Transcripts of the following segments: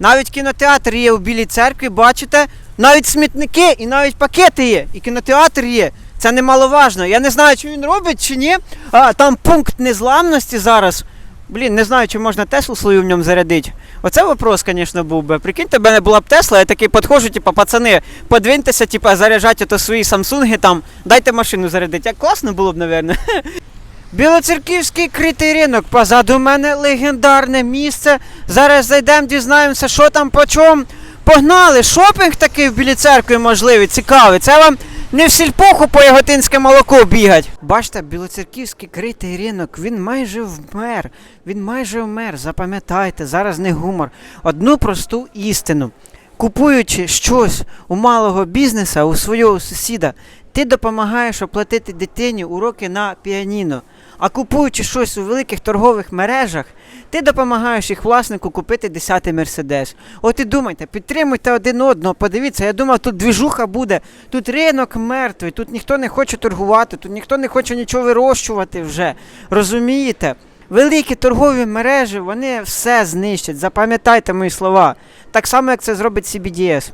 Навіть кінотеатр є у Білій церкві, бачите? Навіть смітники і навіть пакети є, і кінотеатр є. Це немаловажно. Я не знаю, чи він робить, чи ні. А, там пункт незламності зараз. Блін, не знаю, чи можна Теслу свою в ньому зарядити. Оце вопрос, звісно, був би. Прикиньте, в мене була б Тесла, я такий підходжу, типу, пацани, подвиньтеся, типу, заряджайте то свої самсунги там, дайте машину зарядити. Як класно було б, напевно. Білоцерківський критий ринок. Позаду мене легендарне місце. Зараз зайдемо, дізнаємося, що там по чому. Погнали! Шопінг такий в Білій церкві можливий, цікавий. Це вам не в сільпоху по яготинське молоко бігать. Бачите, білоцерківський критий ринок, він майже вмер. Він майже вмер. Запам'ятайте, зараз не гумор. Одну просту істину. Купуючи щось у малого бізнеса, у свого сусіда, ти допомагаєш оплатити дитині уроки на піаніно. А купуючи щось у великих торгових мережах, ти допомагаєш їх власнику купити 10-й мерседес. От і думайте, підтримуйте один одного. Подивіться, я думав, тут двіжуха буде, тут ринок мертвий, тут ніхто не хоче торгувати, тут ніхто не хоче нічого вирощувати вже. Розумієте? Великі торгові мережі, вони все знищать. Запам'ятайте мої слова. Так само, як це зробить CBDS.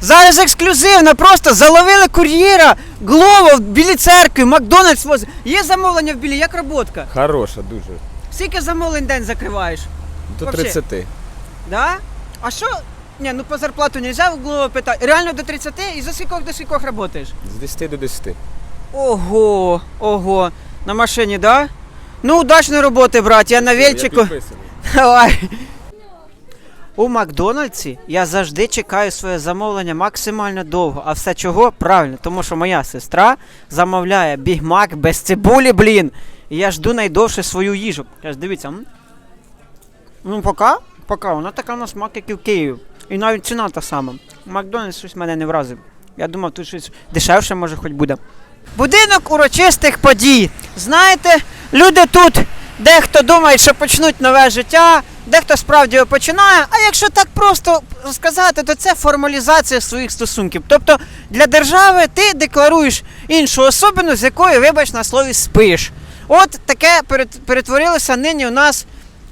Зараз ексклюзивно, просто заловили кур'єра, Глово в білій церкві, Макдональдс возить. Є замовлення в білі, як роботка? Хороша дуже. Скільки замовлень день закриваєш? До Вообще. 30. Да? А що? Ні, ну по зарплату нельзя в Глово питати. Реально до 30 і за скількох до скількох працюєш? З 10 до 10. Ого, ого. На машині, да? Ну, удачної роботи, брат, я на вельчику. Давай. У Макдональдсі я завжди чекаю своє замовлення максимально довго. А все чого? Правильно, тому що моя сестра замовляє Біг Мак без цибулі, блін. І я жду найдовше свою їжу. Зараз дивіться. м. Ну, поки, поки, вона така на смак, як і в Києві. І навіть ціна та сама. Макдональдс щось мене не вразив. Я думав, тут щось дешевше може хоч буде. Будинок урочистих подій. Знаєте, люди тут дехто думає, що почнуть нове життя, дехто справді починає. А якщо так просто сказати, то це формалізація своїх стосунків. Тобто для держави ти декларуєш іншу особину, з якою, вибач, на слові спиш. От таке перет- перетворилося нині у нас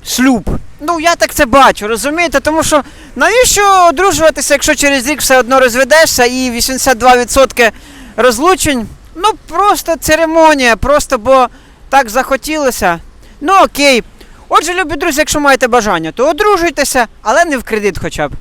шлюб. Ну, я так це бачу, розумієте? Тому що навіщо одружуватися, якщо через рік все одно розведешся і 82% розлучень? Ну, просто церемонія, просто бо так захотілося. Ну окей. Отже, любі друзі, якщо маєте бажання, то одружуйтеся, але не в кредит хоча б.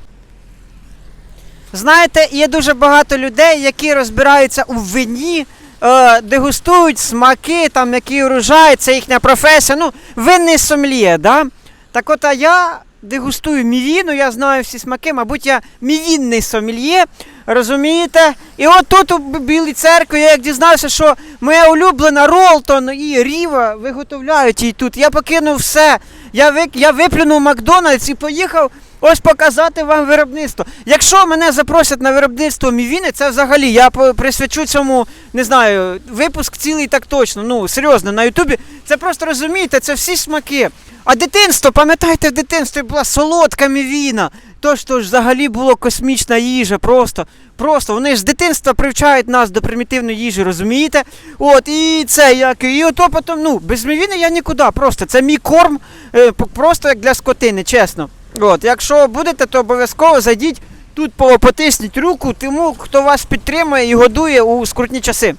Знаєте, є дуже багато людей, які розбираються у вині, е, дегустують смаки, там, які урожай, це їхня професія. Ну, винний сомліє, да? Так от, а я дегустую мівіну, я знаю всі смаки, мабуть, я мівінний сомельє, розумієте? І от тут у Білій церкві я як дізнався, що моя улюблена Ролтон і Ріва виготовляють її тут. Я покинув все. Я, вик... я виплюнув Макдональдс і поїхав ось показати вам виробництво. Якщо мене запросять на виробництво мівіни, це взагалі я присвячу цьому, не знаю, випуск цілий так точно. Ну, серйозно, на Ютубі. Це просто розумієте, це всі смаки. А дитинство, пам'ятаєте, в дитинстві була солодка мівіна. То то ж взагалі було космічна їжа, просто. Просто вони ж з дитинства привчають нас до примітивної їжі, розумієте? От, і це як. І ото потім, ну, без мівіни я нікуди. Просто це мій корм, е, просто як для скотини, чесно. От, якщо будете, то обов'язково зайдіть тут потисніть руку тому, хто вас підтримує і годує у скрутні часи.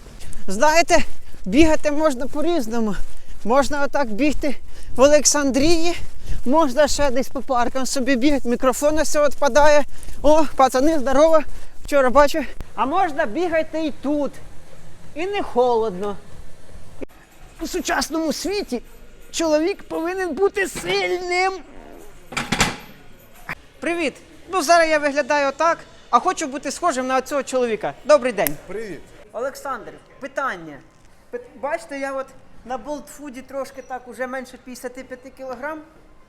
Знаєте, бігати можна по-різному. Можна отак бігти в Олександрії, можна ще десь по паркам собі бігати, мікрофон ось відпадає. О, пацани, здорово. Вчора бачу. А можна бігати і тут. І не холодно. У сучасному світі чоловік повинен бути сильним. Привіт! Ну зараз я виглядаю так, а хочу бути схожим на цього чоловіка. Добрий день. Привіт. Олександр, питання. Бачите, я от на болтфуді трошки так уже менше 55 кілограм.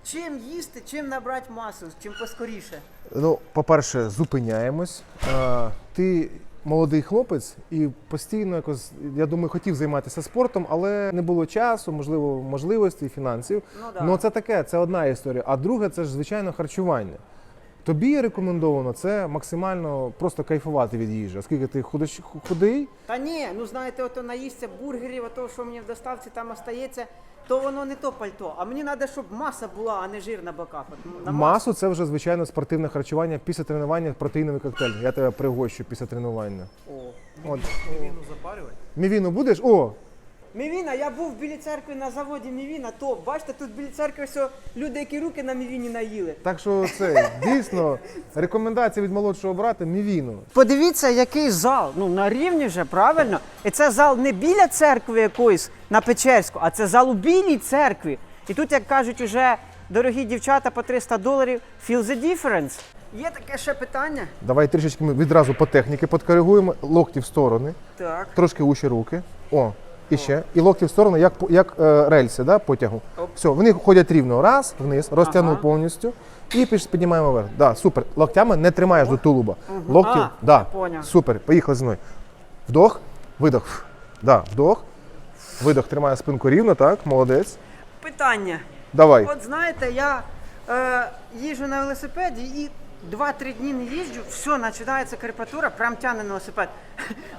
Чим їсти, чим набрати масу, чим поскоріше? Ну, по-перше, зупиняємось. А, ти молодий хлопець і постійно якось, я думаю, хотів займатися спортом, але не було часу, можливо, можливостей, фінансів. Ну да. Ну, це таке, це одна історія. А друге, це ж звичайно харчування. Тобі рекомендовано це максимально просто кайфувати від їжі, оскільки ти худоч- худий. Та ні, ну знаєте, ото наїсться бургерів, а то, що мені в доставці там остається. то воно не то пальто. А мені треба, щоб маса була, а не жир на боках. От, на Масу це вже звичайно спортивне харчування після тренування, протеїновий коктейль. Я тебе пригощу після тренування. О. От. Мівіну запарювати? Мівіну будеш? О! Мівіна, я був в білій церкві на заводі Мівіна, топ. Бачите, тут в білій церкві все люди, які руки на Мівіні наїли. Так що це дійсно рекомендація від молодшого брата Мівіну. Подивіться, який зал. Ну на рівні вже правильно. І це зал не біля церкви якоїсь на Печерську, а це зал у білій церкві. І тут, як кажуть, уже дорогі дівчата по 300 доларів. Feel the difference. Є таке ще питання? Давай трішечки ми відразу по техніки подкоригуємо. Локті в сторони, Так. трошки уші руки. О, і ще. І локті в сторону, як, як е, рельси да, потягу. Все, вони ходять рівно. Раз, вниз, розтягнув Ага. повністю. І піднімаємо вверх. Да, супер. Локтями не тримаєш до тулуба. Локті, А, да, супер. Поїхали зі мною. Вдох, видох. Да, вдох. Видох, тримає спинку рівно, так, молодець. Питання. Давай. От знаєте, я е, їжджу на велосипеді і 2-3 дні не їжджу, все, починається карпатура, прям тягне на велосипед.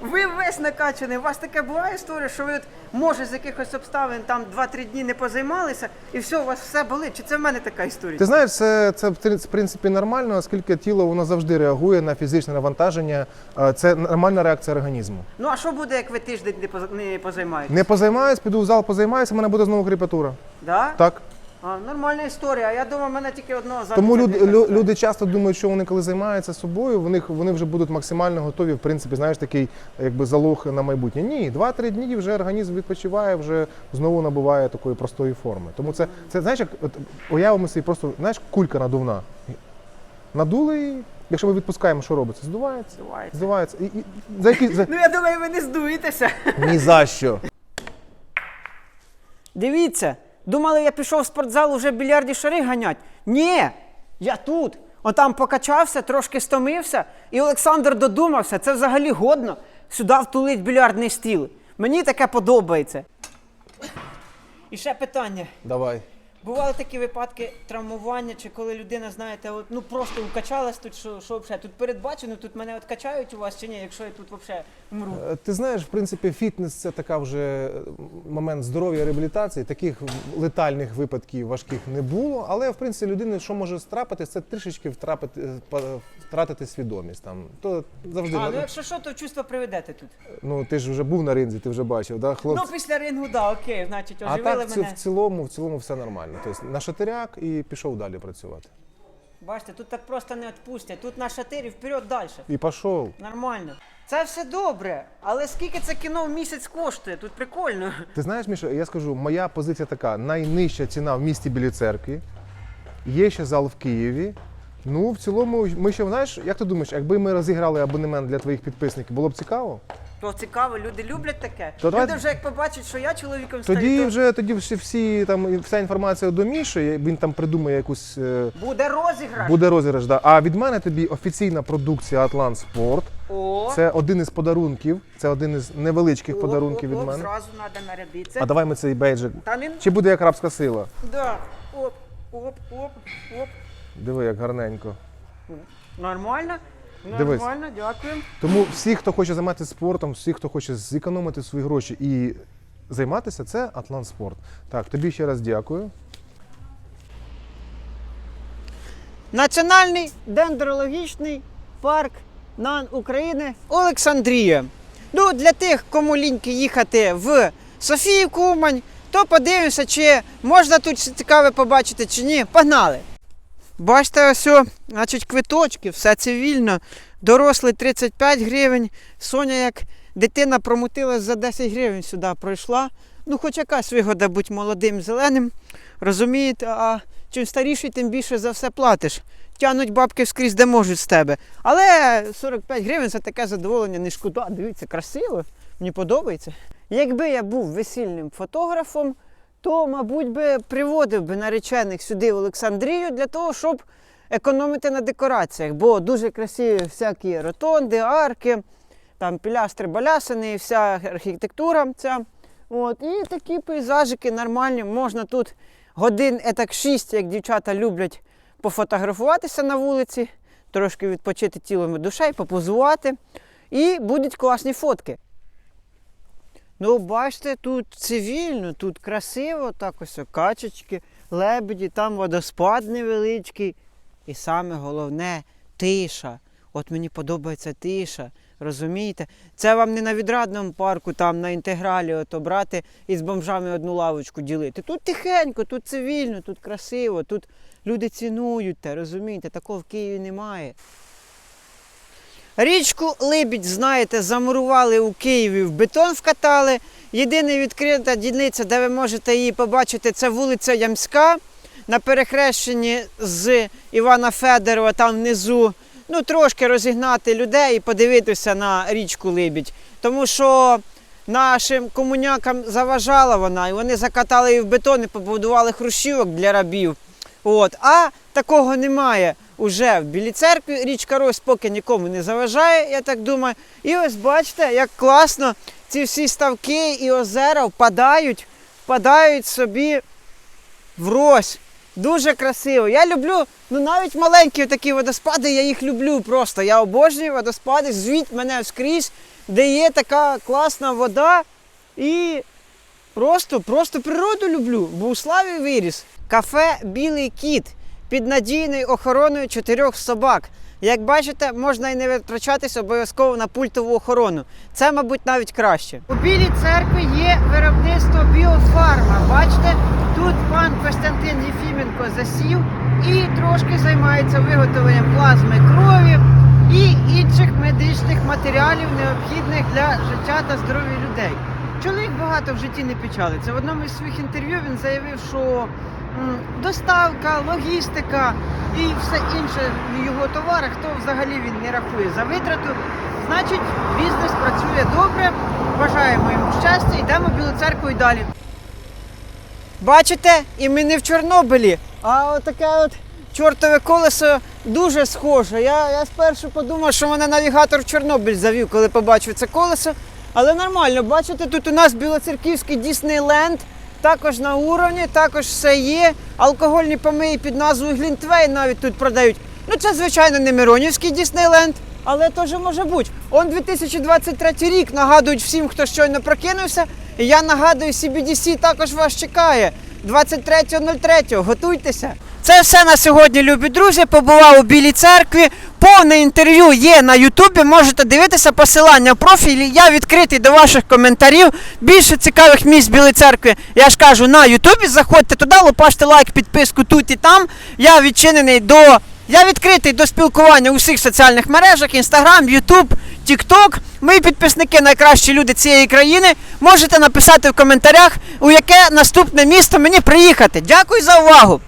Ви весь накачаний. У вас таке буває історія, що ви от, може з якихось обставин там 2-3 дні не позаймалися, і все, у вас все болить. Чи це в мене така історія? Ти знаєш, це, це в принципі нормально, оскільки тіло воно завжди реагує на фізичне навантаження. Це нормальна реакція організму. Ну а що буде, як ви тиждень не, не позаймаєтесь? Не позаймаюсь, піду в зал, позаймаюся, в мене буде знову кріпатура. Да? Так. А, нормальна історія. Я думаю, в мене тільки одного задниця Тому люди, лю- люди часто думають, що вони коли займаються собою, вони, вони вже будуть максимально готові, в принципі, знаєш, такий якби залог на майбутнє. Ні, 2-3 дні вже організм відпочиває, вже знову набуває такої простої форми. Тому це, це знаєш, як от, уявимо собі просто знаєш, кулька надувна. Надули, і якщо ми відпускаємо, що робиться? Здувається. Здувається. Здувається. І, і, за які, за... Ну я думаю, ви не здуєтеся. Ні за що. Дивіться, думали, я пішов в спортзал уже більярді шари ганять. Ні, я тут. Отам покачався, трошки стомився, і Олександр додумався, це взагалі годно сюди втулить більярдний стіл. Мені таке подобається. І ще питання. Давай. Бували такі випадки травмування, чи коли людина, знаєте, от, ну просто укачалась тут, що, що взагалі, тут передбачено, тут мене от качають у вас чи ні, якщо я тут взагалі вмру. Е, Ти знаєш, в принципі, фітнес це така вже е, момент здоров'я реабілітації. Таких летальних випадків важких не було. Але в принципі людини, що може страпити, це трішечки втрапити, е, втратити свідомість. Там то завжди А, ну якщо що, то чувство приведете тут. ну ти ж вже був на ринзі, ти вже бачив, да, хлопці. Ну, після рингу, да, окей, значить, а оживили так в ці- мене. в цілому, в цілому все нормально. Тобто на шатиряк і пішов далі працювати. Бачите, тут так просто не відпустять. Тут на шатирі вперед далі. І пішов. Нормально. Це все добре, але скільки це кіно в місяць коштує? Тут прикольно. Ти знаєш, Міша, я скажу, моя позиція така: найнижча ціна в місті Білій церкві. Є ще зал в Києві. Ну, в цілому, ми ще знаєш, як ти думаєш, якби ми розіграли абонемент для твоїх підписників, було б цікаво? То цікаво, люди люблять таке. То давай- вже як побачать, що я чоловіком стаю, Тоді то вже тоді всі, всі там і вся інформація до Міші, він там придумає якусь. е, буде розіграш. Буде розіграш. Да. А від мене тобі офіційна продукція Атлант Спорт. О, Це один із подарунків. Це один із невеличких оп, подарунків оп, від оп, мене. Зразу треба нарядитися. А давай ми цей бейджик. Та не... Чи буде як рабська сила? Да. Оп, оп, оп, оп. Диви, як гарненько. Нормально? Дивись. Нормально, дякую. Тому всі, хто хоче займатися спортом, всі, хто хоче зекономити свої гроші і займатися, це Атлант Спорт. Так, тобі ще раз дякую. Національний дендрологічний парк НАН України Олександрія. Ну, для тих, кому ліньки їхати в Софіївку Умань, то подивимося, чи можна тут щось цікаве побачити, чи ні. Погнали! Бачите, ось, значить, квиточки, все цивільно. Дорослий 35 гривень. Соня, як дитина промутилась за 10 гривень сюди пройшла. Ну, хоч якась вигода бути молодим зеленим. Розумієте, а чим старіший, тим більше за все платиш. Тянуть бабки скрізь, де можуть з тебе. Але 45 гривень за таке задоволення не шкода. Дивіться, красиво, мені подобається. Якби я був весільним фотографом, то, мабуть, би приводив би наречених сюди в Олександрію для того, щоб економити на декораціях. Бо дуже красиві всякі ротонди, арки, там пілястри, балясини, вся архітектура ця. От, і такі пейзажики нормальні. Можна тут годин етак 6, як дівчата люблять пофотографуватися на вулиці, трошки відпочити тілом і душею, попозувати. І будуть класні фотки. Ну, бачите, тут цивільно, тут красиво, так ось качечки, лебеді, там водоспад невеличкий. І саме головне тиша. От мені подобається тиша. Розумієте? Це вам не на відрадному парку, там на інтегралі ото брати і з бомжами одну лавочку ділити. Тут тихенько, тут цивільно, тут красиво, тут люди цінують те, розумієте? Такого в Києві немає. Річку Либідь, знаєте, замурували у Києві, в бетон вкатали. Єдина відкрита дільниця, де ви можете її побачити, це вулиця Ямська на перехрещенні з Івана Федорова, там внизу. Ну, трошки розігнати людей і подивитися на річку Либідь. Тому що нашим комунякам заважала вона, і вони закатали її в бетон і побудували хрущівок для рабів. От. А такого немає уже в Білій церкві. Річка Рось поки нікому не заважає, я так думаю. І ось бачите, як класно ці всі ставки і озера впадають, впадають собі в Рось. Дуже красиво. Я люблю, ну навіть маленькі такі водоспади, я їх люблю просто. Я обожнюю водоспади, звіть мене скрізь, де є така класна вода. І просто, просто природу люблю. Бо у славі виріс. Кафе Білий кіт під надійною охороною чотирьох собак. Як бачите, можна і не витрачатись обов'язково на пультову охорону. Це, мабуть, навіть краще. У Білій церкві є виробництво біофарма. Бачите, тут пан Костянтин Єфіменко засів і трошки займається виготовленням плазми крові і інших медичних матеріалів, необхідних для життя та здоров'я людей. Чоловік багато в житті не печалиться. В одному із своїх інтерв'ю він заявив, що доставка, логістика і все інше в його товарах, то взагалі він не рахує за витрату. Значить, бізнес працює добре. Бажаємо йому щастя, йдемо в Білу церкву і далі. Бачите, і ми не в Чорнобилі, а отаке от чортове колесо дуже схоже. Я, я спершу подумав, що мене навігатор в Чорнобиль завів, коли побачив це колесо. Але нормально, бачите, тут у нас Білоцерківський Діснейленд, також на уровні, також все є. Алкогольні помиї під назвою Глінтвейн навіть тут продають. Ну, це, звичайно, не Миронівський Діснейленд, але теж може бути. Он 2023 рік нагадують всім, хто щойно прокинувся. І я нагадую, CBDC також вас чекає. 23.03. Готуйтеся. Це все на сьогодні, любі друзі. Побував у Білій церкві. Повне інтерв'ю є на Ютубі. Можете дивитися посилання в профілі. Я відкритий до ваших коментарів. Більше цікавих місць Білої церкви. Я ж кажу на Ютубі. Заходьте туди, лопаште лайк, підписку тут і там. Я відчинений до. Я відкритий до спілкування у всіх соціальних мережах: Інстаграм, Ютуб, Тікток. Мої підписники найкращі люди цієї країни. Можете написати в коментарях, у яке наступне місто мені приїхати. Дякую за увагу!